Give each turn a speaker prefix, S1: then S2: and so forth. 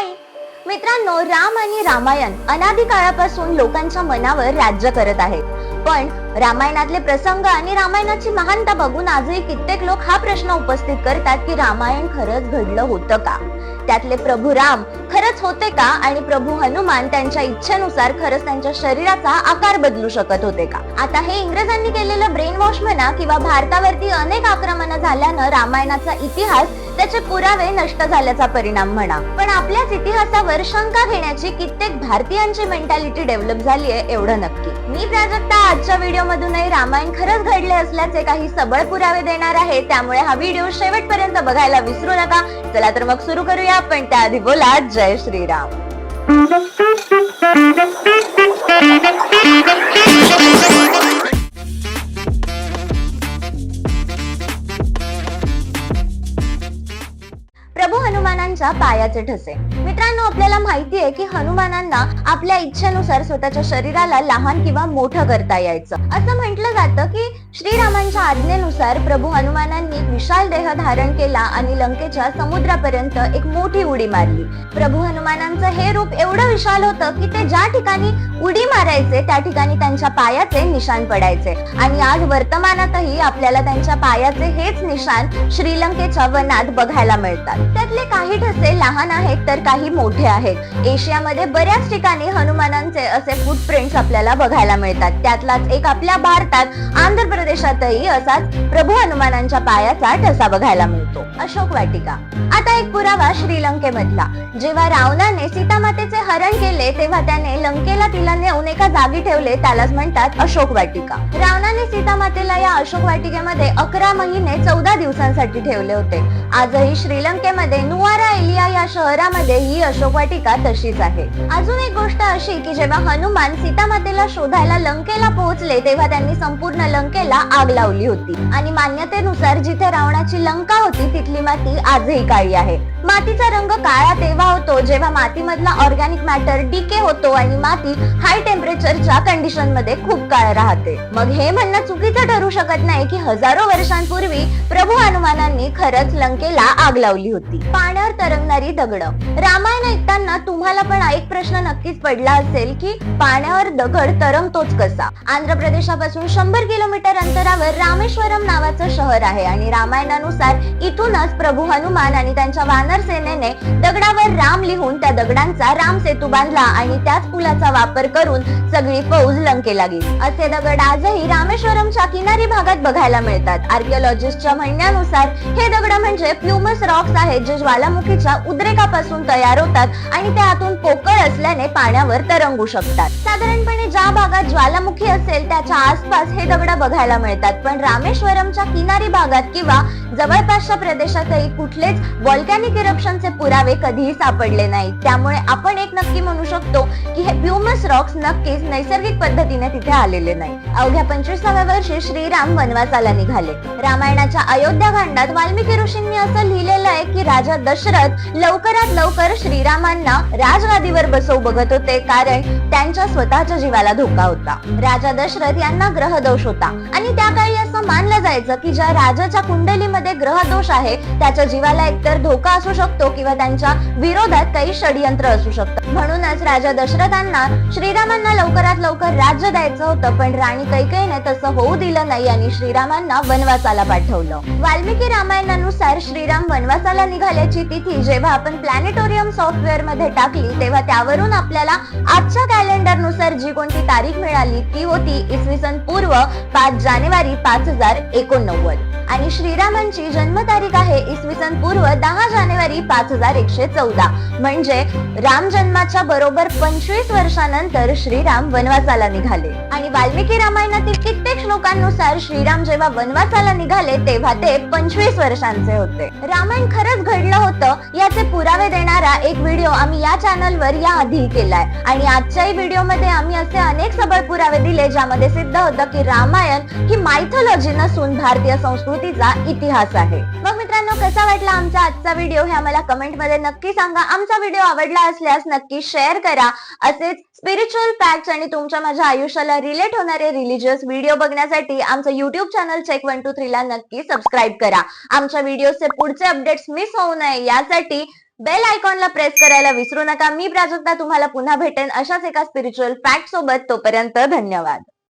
S1: नाही मित्रांनो राम आणि रामायण अनादी काळापासून लोकांच्या मनावर राज्य करत आहेत. पण रामायणातले प्रसंग आणि रामायणाची महानता बघून आजही कित्येक लोक हा प्रश्न उपस्थित करतात की रामायण खरंच घडलं होतं का? त्यातले प्रभू राम खरंच होते का? आणि प्रभू हनुमान त्यांच्या इच्छेनुसार खरंच त्यांच्या शरीराचा आकार बदलू शकत होते का? आता हे इंग्रजांनी केलेलं ब्रेन वॉश म्हणा किंवा भारतावरती अनेक आक्रमणं झाल्यानं रामायणाचा इतिहास त्याचे पुरावे नष्ट झाल्याचा परिणाम म्हणा. पण आपल्याच इतिहासावर शंका घेण्याची कित्येक भारतीयांची मेंटॅलिटी डेव्हलप झालीये एवढं नक्की. मी प्राजक्ता आजच्या व्हिडिओ मधूनही रामायण खरंच घडले असल्याचे काही सबळ पुरावे देणार आहे त्यामुळे हा व्हिडिओ शेवटपर्यंत बघायला विसरू नका. चला तर मग सुरू करूया पण त्याआधी बोला जय श्रीराम. प्रभू हनुमानांच्या पायाचे ठसे. मित्रांनो आपल्याला माहिती आहे की हनुमानांना आपल्या इच्छेनुसार स्वतःच्या शरीराला लहान किंवा मोठं करता यायचं. असं म्हटलं जातं की श्रीरामांच्या आज्ञेनुसार प्रभू हनुमानांनी विशाल देह धारण केला आणि लंकेच्या समुद्रापर्यंत एक मोठी उडी मारली. प्रभू हनुमानांचं हे रूप एवढं विशाल होतं की ते ज्या ठिकाणी उडी मारायचे त्या ठिकाणी त्यांच्या पायाचे निशाण पडायचे. आणि आज वर्तमानातही आपल्याला त्यांच्या पायाचे हेच निशाण श्रीलंकेच्या वनात बघायला मिळतात. त्यातले काही ठसे लहान आहेत तर काही मोठे आहेत. एशियामध्ये बऱ्याच ठिकाणी हनुमानांचे असे फुटप्रिंट्स आपल्याला बघायला मिळतात. त्यातलाच एक आपल्या भारतात आंध्र प्रदेशातही असाच प्रभू हनुमानांच्या पायाचा ठसा बघायला मिळतो. अशोक वाटिका. आता एक पुरावा श्रीलंकेमधला. जेव्हा रावणाने सीतामातेचे हरण केले तेव्हा त्याने लंकेला तिला नेऊन एका जागी ठेवले त्यालाच म्हणतात अशोक वाटिका. रावणाने सीतामातेला या अशोक वाटिकेमध्ये अकरा महिने चौदा दिवसांसाठी ठेवले होते. आजही श्रीलंकेमध्ये नुवारा एलिया या शहरामध्ये ही अशोक वाटिका तशीच आहे. अजून एक गोष्ट अशी की जेव्हा हनुमान सीतामातेला शोधायला लंकेला पोहोचले तेव्हा त्यांनी संपूर्ण लंकेला आग लावली होती. आणि मान्यतेनुसार जिथे रावणाची लंका होती तिथे तिथली माती आजही काळी आहे. मातीचा रंग काळा तेव्हा होतो जेव्हा मातीमधला ऑर्गॅनिक मॅटर डिके होतो आणि माती हाय टेम्परेचरच्या कंडिशनमध्ये खूप काळ राहते. मग हे म्हणणं चुकीचं ठरू शकत नाही की हजारो वर्षांपूर्वी प्रभू हनुमानांनी खरंच लंकेला आग लावली होती. पाण्यावर तरंगणारी दगड. रामायण ऐकताना तुम्हाला पण एक प्रश्न नक्कीच पडला असेल की पाण्यावर दगड तरंगतोच कसा? आंध्र प्रदेशापासून शंभर किलोमीटर अंतरावर रामेश्वरम नावाचं शहर आहे आणि रामायणानुसार इथूनच प्रभू हनुमान आणि त्यांच्या वान सेनेने दगडावर राम लिहून त्या दगडांचा राम सेतू बांधला आणि त्याच पुलाचा वापर करून सगळी फौज लंकेला गेली असे दगड आजही रामेश्वरमच्या किनारी भागात बघायला मिळतात. आर्किओलॉजिस्टच्या म्हणण्यानुसार हे दगड म्हणजे प्लुमस रॉक्स आहेत जे ज्वालामुखीच्या उद्रेकापासून तयार होतात आणि ते आतून पोकळ असल्याने पाण्यावर तरंगू शकतात. साधारणपणे ज्या भागात ज्वालामुखी असेल त्याच्या आसपास हे दगड बघायला मिळतात. पण रामेश्वरमच्या किनारी भागात किंवा जवळपासच्या प्रदेशातही कुठलेच वॉल्कॅनिक इरप्शनचे पुरावे कधीही सापडले नाहीत. त्यामुळे आपण एक नक्की म्हणू शकतो की हे प्युमस रॉक्स नक्कीच नैसर्गिक पद्धतीने तिथे आलेले नाही अवघ्या पंचवीसाव्या वर्षी श्रीराम वनवासाला निघाले. रामायणाच्या अयोध्या खंडात वाल्मिकी ऋषींनी असं लिहिलेलं आहे की राजा दशरथ लवकरात लवकर श्रीरामांना राजगादीवर बसवू बघत होते कारण त्यांच्या स्वतःच्या जीवाला धोका होता. राजा दशरथ यांना ग्रहदोष होता. आणि त्या काळी असं मानलं जायचं की ज्या राजाच्या कुंडलीमध्ये ग्रहदोष आहे त्याच्या जीवाला एकतर धोका असू असू शकतो किंवा त्यांच्या विरोधात काही षडयंत्र असू शकतं. म्हणूनच राजा दशरथांना श्रीरामांना लवकरात लवकर राज्य द्यायचं होतं पण राणी कैकेयीने तसं होऊ दिलं नाही आणि श्रीरामांना वनवासाला पाठवलं. वाल्मिकी रामायणानुसार श्रीराम वनवासाला निघाल्याची तिथी जेव्हा आपण प्लॅनेटोरियम सॉफ्टवेअरमध्ये टाकली तेव्हा त्यावरून आपल्याला आजच्या कॅलेंडरनुसार जी कोणती तारीख मिळाली ती होती इसवी सन पूर्व पाच जानेवारी पाच हजार एकोणनव्वद. आणि श्रीरामांची जन्मतारीख आहे इसवी सन पूर्व दहा जानेवारी पाच हजार एकशे चौदा. म्हणजे राम जन्माच्या बरोबर पंचवीस वर्षानंतर श्रीराम वनवासाला निघाले. आणि वाल्मिकी रामायणातील कित्येक श्लोकांनुसार श्रीराम जेव्हा वनवासाला निघाले तेव्हा ते पंचवीस वर्षांचे होते. रामायण खरंच घडलं होतं. याचे पुरावे देणारा एक व्हिडिओ आम्ही या चॅनलवर या आधी केलाय. आणि आजच्याही व्हिडिओमध्ये आम्ही असे अनेक सबळ पुरावे दिले ज्यामध्ये सिद्ध होतं की रामायण ही मायथॉलॉजी नसून भारतीय संस्कृतीचा इतिहास आहे. मग मित्रांनो कसा वाटला आमचा आजचा व्हिडिओ हे आम्हाला कमेंटमध्ये नक्की सांगा. आमचा व्हिडिओ आवडला असल्यास नक्की शेअर करा. असेच स्पिरिच्युअल फॅक्ट्स आणि तुमच्या माझ्या आयुष्याला रिलेट होणारे रिलिजियस व्हिडिओ बघण्यासाठी आमचं YouTube channel check one two three ला नक्की सबस्क्राईब करा. आमच्या व्हिडिओचे पुढचे अपडेट्स मिस होऊ नये. यासाठी बेल आयकॉनला प्रेस करायला विसरू नका. मी प्राजक्ता तुम्हाला पुन्हा भेटेन अशाच एका स्पिरिच्युअल फॅक्ट सोबत. तोपर्यंत धन्यवाद.